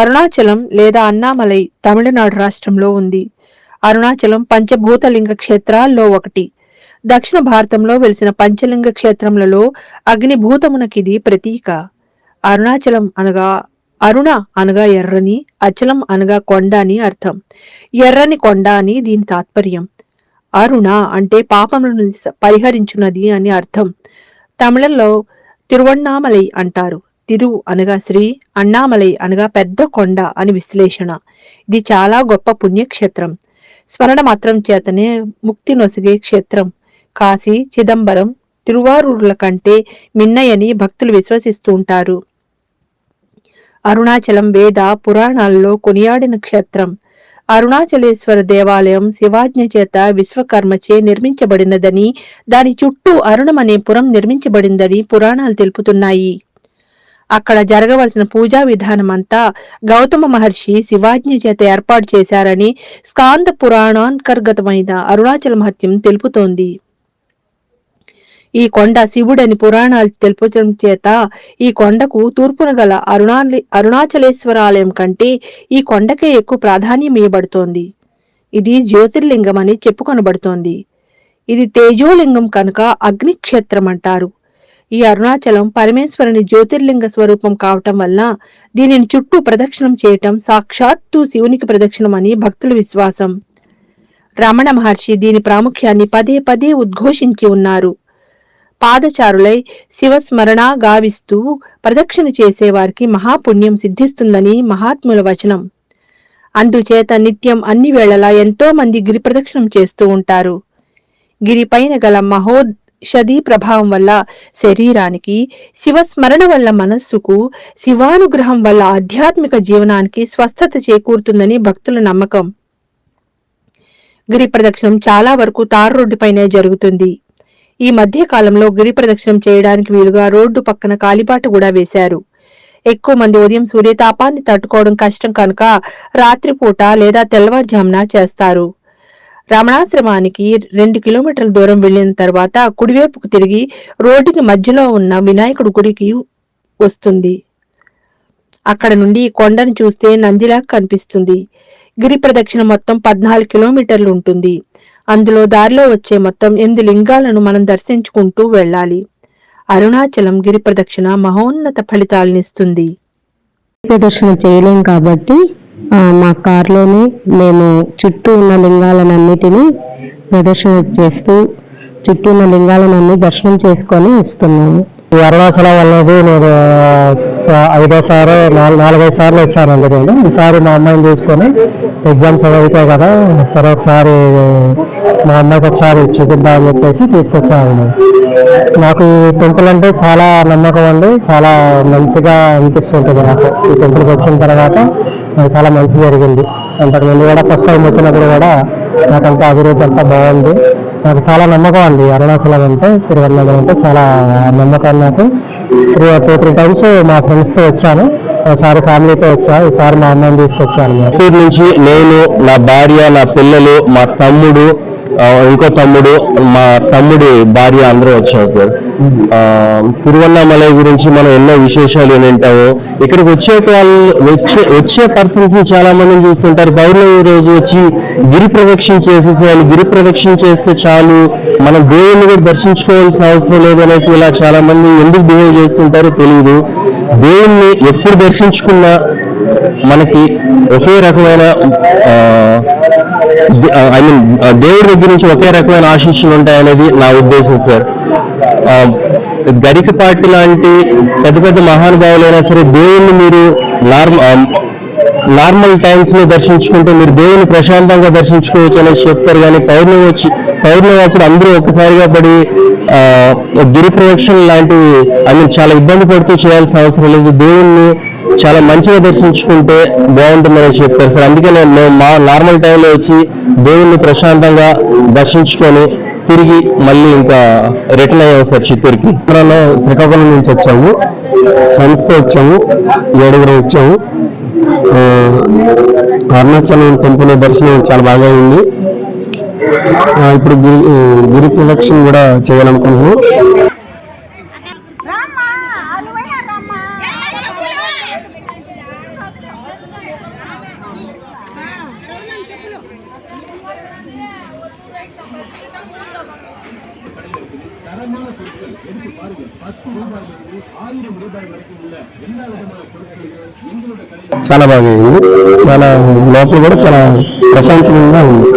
అరుణాచలం లేదా అన్నామలై తమిళనాడు రాష్ట్రంలో ఉంది. అరుణాచలం పంచభూతలింగ క్షేత్రాల్లో ఒకటి. దక్షిణ భారతంలో వెలిసిన పంచలింగ క్షేత్రములలో అగ్నిభూతమునకిది ప్రతీక. అరుణాచలం అనగా అరుణ అనగా ఎర్రని అచలం అనగా కొండ అని అర్థం. ఎర్రని కొండ అని దీని తాత్పర్యం. అరుణ అంటే పాపములను పరిహరించున్నది అని అర్థం. తమిళంలో తిరువണ്ണామలై అంటారు. తిరు అనగా శ్రీ అన్నామలై అనగా పెద్ద కొండ అని విశ్లేషణ. ఇది చాలా గొప్ప పుణ్యక్షేత్రం. స్మరణ మాత్రం చేతనే ముక్తి నొసిగే క్షేత్రం. కాశీ చిదంబరం తిరువారూరుల కంటే మిన్నయని భక్తులు విశ్వసిస్తూ ఉంటారు. అరుణాచలం వేద పురాణాల్లో కొనియాడిన క్షేత్రం. అరుణాచలేశ్వర దేవాలయం శివాజ్ఞ చేత విశ్వకర్మచే నిర్మించబడినదని దాని చుట్టూ అరుణం అనే పురం నిర్మించబడిందని పురాణాలు తెలుపుతున్నాయి. అక్కడ జరగవలసిన పూజా విధానమంతా గౌతమ మహర్షి శివాజ్ఞ చేత ఏర్పాటు చేశారని స్కాంద పురాణాంతర్గతమైన అరుణాచల మహత్యం తెలుపుతోంది. ఈ కొండ శివుడని పురాణాలు తెలుపడం చేత ఈ కొండకు తూర్పున గల అరుణాలి అరుణాచలేశ్వర ఆలయం కంటే ఈ కొండకే ఎక్కువ ప్రాధాన్యం ఇవ్వబడుతోంది. ఇది జ్యోతిర్లింగం అని చెప్పుకొనబడుతోంది. ఇది తేజోలింగం కనుక అగ్నిక్షేత్రం అంటారు ఈ అరుణాచలం పరమేశ్వరుని జ్యోతిర్లింగ స్వరూపం కావటం వల్ల దీనిని చుట్టూ ప్రదక్షిణం చేయటం సాక్షాత్తు శివునికి ప్రదక్షిణం అని భక్తుల విశ్వాసం. రమణ మహర్షి దీని ప్రాముఖ్యాన్ని పదే పదే ఉద్ఘోషించి ఉన్నారు. పాదచారులై శివస్మరణ గావిస్తూ ప్రదక్షిణ చేసేవారికి మహాపుణ్యం సిద్ధిస్తుందని మహాత్ముల వచనం. అందుచేత నిత్యం అన్ని వేళలా ఎంతో మంది గిరి ప్రదక్షిణం చేస్తూ ఉంటారు. గిరిపైన గల మహోషధి ప్రభావం వల్ల శరీరానికి శివస్మరణ వల్ల మనస్సుకు శివానుగ్రహం వల్ల ఆధ్యాత్మిక జీవనానికి స్వస్థత చేకూరుతుందని భక్తుల నమ్మకం. గిరి ప్రదక్షిణం చాలా వరకు తారు రోడ్డుపైనే జరుగుతుంది. ఈ మధ్య కాలంలో గిరి ప్రదక్షిణం చేయడానికి వీలుగా రోడ్డు పక్కన కాలిబాట కూడా వేశారు. ఎక్కువ మంది ఉదయం సూర్యతాపాన్ని తట్టుకోవడం కష్టం కనుక రాత్రిపూట లేదా తెల్లవారుజామున చేస్తారు. రమణాశ్రమానికి రెండు కిలోమీటర్ల దూరం వెళ్ళిన తర్వాత కుడివైపుకు తిరిగి రోడ్డుకి మధ్యలో ఉన్న వినాయకుడి గుడికి వస్తుంది. అక్కడ నుండి కొండను చూస్తే నందిలా కనిపిస్తుంది. గిరి ప్రదక్షిణ మొత్తం పద్నాలుగు కిలోమీటర్లు ఉంటుంది. అందులో దారిలో వచ్చే మొత్తం ఎనిమిది లింగాలను మనం దర్శించుకుంటూ వెళ్ళాలి. అరుణాచలం గిరి ప్రదక్షిణ మహోన్నత ఫలితాలనిస్తుంది ప్రదర్శన చేయలేం కాబట్టి మా కారులోనే మేము చుట్టూ ఉన్న లింగాలన్నిటినీ ప్రదర్శన చేస్తూ చుట్టూ ఉన్న లింగాలన్నీ దర్శనం చేసుకొని వస్తున్నాము. ఈ అరుణాచలం అనేది నేను ఐదో ఐదోసారి నాలుగు నాలుగైదు సార్లు వచ్చానండి నేను ఈసారి మా అమ్మాయిని తీసుకొని ఎగ్జామ్స్ అవి కదా సరే ఒకసారి మా అమ్మాయికి ఒకసారి చూపిద్దామని చెప్పేసి తీసుకొచ్చాను. నాకు ఈ టెంపుల్ అంటే చాలా నమ్మకం అండి. చాలా మంచిగా అనిపిస్తుంటుంది నాకు. ఈ టెంపుల్కి వచ్చిన తర్వాత నాకు చాలా మంచి జరిగింది. అంతకుముందు కూడా ఫస్ట్ టైం వచ్చినప్పుడు కూడా నాకంతా అభివృద్ధి అంతా బాగుంది. నాకు చాలా నమ్మకం అండి. అరుణాచలం అంటే తిరువన్నగరం అంటే చాలా నమ్మకం నాకు. త్రీ టూ త్రీ టైమ్స్ మా ఫ్రెండ్స్తో వచ్చాను. ఒకసారి ఫ్యామిలీతో వచ్చా. ఈసారి మా అన్నం తీసుకొచ్చాను చిత్తూరు నుంచి నేను నా భార్య నా పిల్లలు మా తమ్ముడు ఇంకో తమ్ముడు మా తమ్ముడి భార్య అందరూ వచ్చాం సార్. తిరువన్నామలై గురించి మనం ఎన్నో విశేషాలు వింటాము ఇక్కడికి వచ్చే వాళ్ళు వచ్చే వచ్చే పర్సన్స్ చాలా మందిని చూస్తుంటారు. పౌర్ణమి రోజు వచ్చి గిరి ప్రదక్షిణ చేసేసి వాళ్ళు గిరి ప్రదక్షిణ చేస్తే చాలు. మనం దేవుని కూడా దర్శించుకోవాల్సిన అవసరం లేదనేసి ఇలా చాలా మంది ఎందుకు బిహేవ్ చేస్తుంటారో తెలియదు దేవుణ్ణి ఎప్పుడు దర్శించుకున్నా మనకి ఒకే రకమైన ఐ మీన్ దేవుడి దగ్గర నుంచి ఒకే రకమైన ఆశీస్సులు ఉంటాయనేది నా ఉద్దేశం సార్. ఆ, పార్టీ లాంటి పెద్ద పెద్ద మహానుభావులైనా సరే దేవుణ్ణి మీరు నార్మల్ నార్మల్ టైమ్స్లో దర్శించుకుంటే మీరు దేవుని ప్రశాంతంగా దర్శించుకోవచ్చు అనేసి చెప్తారు. కానీ పౌర్ణమి వచ్చి పౌర్ణమి అప్పుడు అందరూ ఒక్కసారిగా పడి ఆ, గిరి ప్రదక్షిణ లాంటివి ఐ చాలా ఇబ్బంది పడుతూ చేయాల్సిన అవసరం లేదు. దేవుణ్ణి చాలా మంచిగా దర్శించుకుంటే బాగుంటుందని చెప్తారు. సార్ అందుకే నేను మా నార్మల్ టైంలో వచ్చి దేవుణ్ణి ప్రశాంతంగా దర్శించుకొని తిరిగి మళ్ళీ ఇంకా రిటర్న్ అయ్యాము సార్ చిత్తూరుకి మనం శ్రీకాకుళం నుంచి వచ్చాము. ఫ్రెండ్స్తో వచ్చాము. ఏడుగురు వచ్చాము. అరుణాచలం టెంపుల్ దర్శనం చాలా బాగా అయింది. ఇప్పుడు గిరి గిరి ప్రదక్షిణ కూడా చేయాలనుకుంటున్నాము. தரமான பொருட்கள் எடுத்து பாருங்கள். பத்து ரூபாயிலிருந்து ஆயிரம் ரூபாய் வரைக்கும் உள்ள எல்லா விதமான பொருட்களையும் எங்களோட கடையில் చాలా బాగుంది చాలా లోపల కూడా చాలా ప్రశాంతంగా ఉంది